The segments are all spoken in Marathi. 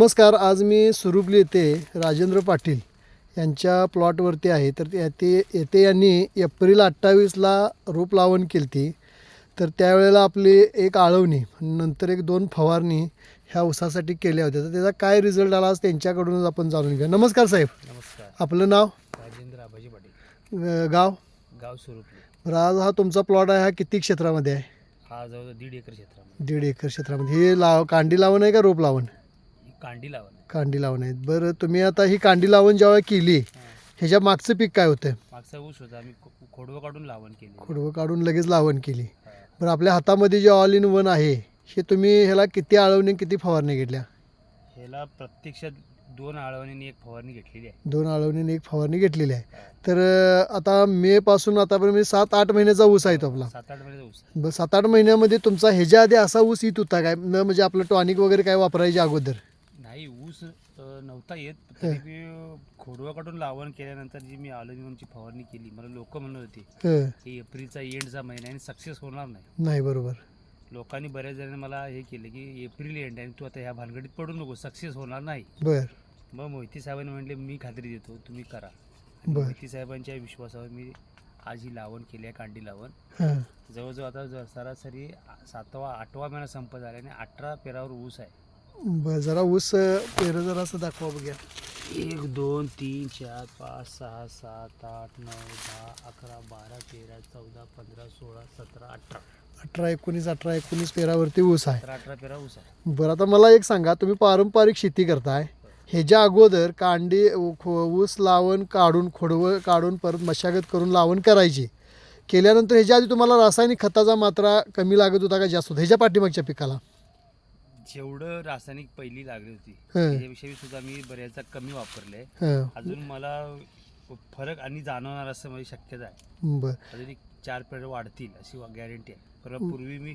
नमस्कार आज मी सुरुपली येथे राजेंद्र पाटील यांच्या प्लॉटवरती आहे. तर ते ते येथे यांनी एप्रिल अठ्ठावीसला रोप लावण केली ती तर त्यावेळेला आपली एक आळवणी नंतर एक दोन फवारणी ह्या ऊसासाठी केल्या होत्या. तर त्याचा काय रिझल्ट आला आज त्यांच्याकडूनच आपण जाणून घेऊ नमस्कार साहेब. नमस्कार. आपलं नाव? राजेंद्र आबाजी पाटील. अं, गाव? गाव सुरुपली बरं आज हा तुमचा प्लॉट आहे हा किती क्षेत्रामध्ये आहे? हा जवळ दीड एकर क्षेत्रामध्ये. दीड एकर क्षेत्रामध्ये. हे लाव कांडी लावण आहे का रोप लावण? कांडी लावण. आहे कांडी लावण आहेत. बरं तुम्ही आता ही कांडी लावण जेव्हा केली. ह्याच्या मागचं पीक काय होतं? मागचा ऊस होता. आम्ही खो- खोडवं काढून लावण केली. खोडवं काढून लगेच लावण केली. हा. बरं आपल्या हातामध्ये जे ऑल इन वन आहे हे तुम्ही ह्याला किती आळवणी किती फवारणी घेतल्या? ह्याला प्रत्यक्षात दोन आळवणीने एक फवारणी घेतलेली आहे. दोन आळवणीने एक फवारणी घेतलेली आहे. तर अं, आता मे पासून आतापर्यंत म्हणजे सात आठ महिन्याचा ऊस आहे तो आपला. सात आठ महिन्याचा ऊस आहे. सात आठ महिन्यामध्ये तुमचा ह्याच्या आधी असा ऊस येत होता काय? न म्हणजे आपलं टॉनिक वगैरे काय वापरायच्या अगोदर? नाही ऊस नव्हता येत. तरी बी खोडवं काढून लावण केल्यानंतर जी मी आळवणीची फवारणी केली. मला लोक म्हणत होते हं, की एप्रिलचा एंडचा महिना आणि सक्सेस होणार नाही. नाही बरोबर. लोकांनी बऱ्याच जणांनी मला हे केलं की एप्रिल एंड आहे आणि तू आता ह्या भानगडीत पडू नको सक्सेस होणार नाही. बर. मग मोहिती साहेबांनी म्हटले मी खात्री देतो तुम्ही करा. मोहिती साहेबांच्या विश्वासावर मी आज ही लावण केली आहे कांडी लावण. जवळजवळ आता सरासरी सातवा आठवा महिना संपत आला आणि अठरा पेरावर ऊस आहे. बरं जरा ऊस पेरं जरा असं दाखवा बघूया. एक दोन तीन चार पाच सहा सात आठ नऊ दहा अकरा बारा तेरा चौदा पंधरा सोळा सतरा अठरा. अठरा एकोणीस अठरा एकोणीस पेरावरती ऊस आहे. अठरा अठरा पेरा ऊस आहे. बरं आता मला एक सांगा तुम्ही पारंपरिक शेती करताय. ह्याच्या अगोदर कांडी उ- खो- ऊस लावण काढून खोडवं काढून परत मशागत करून लावण करायची. केल्यानंतर ह्याच्या आधी तुम्हाला रासायनिक खताचा मात्रा कमी लागत होता का जास्त होता? ह्याच्या पाठीमागच्या पिकाला. जेवढं रासायनिक पहिली लागली होती. त्याच्याविषयी सुद्धा मी बऱ्याचदा कमी वापरले अजून मला फरक आणि जाणवणार असं माझी शक्यता आहे. अजून एक चार पेड वाढतील अशी गॅरंटी आहे. कारण पूर्वी मी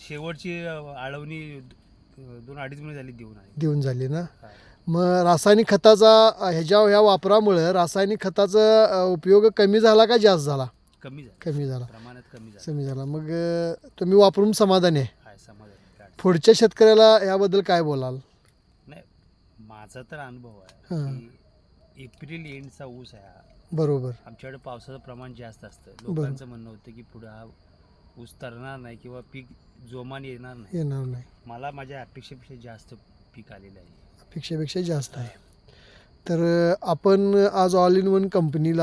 शेवटची आळवणी दोन अडीच महिने झाली देऊन देऊन झाली ना. मग रासायनिक खताचा ह्याच्या ह्या वापरामुळं रासायनिक खताचा उपयोग कमी झाला का जास्त झाला? कमी झालं. कमी झाला. प्रमाणात कमी झालं. मग तुम्ही वापरून समाधानी आहे हाय समाधान काय अडचण पुढच्या शेतकऱ्याला याबद्दल काय बोलाल? नाही माझा तर अनुभव. आहे की एप्रिल एंडचा ऊस आहे हा. बरोबर. आमच्याकडे पावसाचं प्रमाण जास्त असतं. लोकांचं म्हणणं होतं की पुढे हा ऊस तरणार नाही किंवा पीक जोमाने येणार नाही. येणार नाही. मला माझ्या अपेक्षेपेक्षा जास्त पीक आलेलं आहे. अपेक्षेपेक्षा जास्त आहे. तर आपण आज ऑल इन वन कंपनीला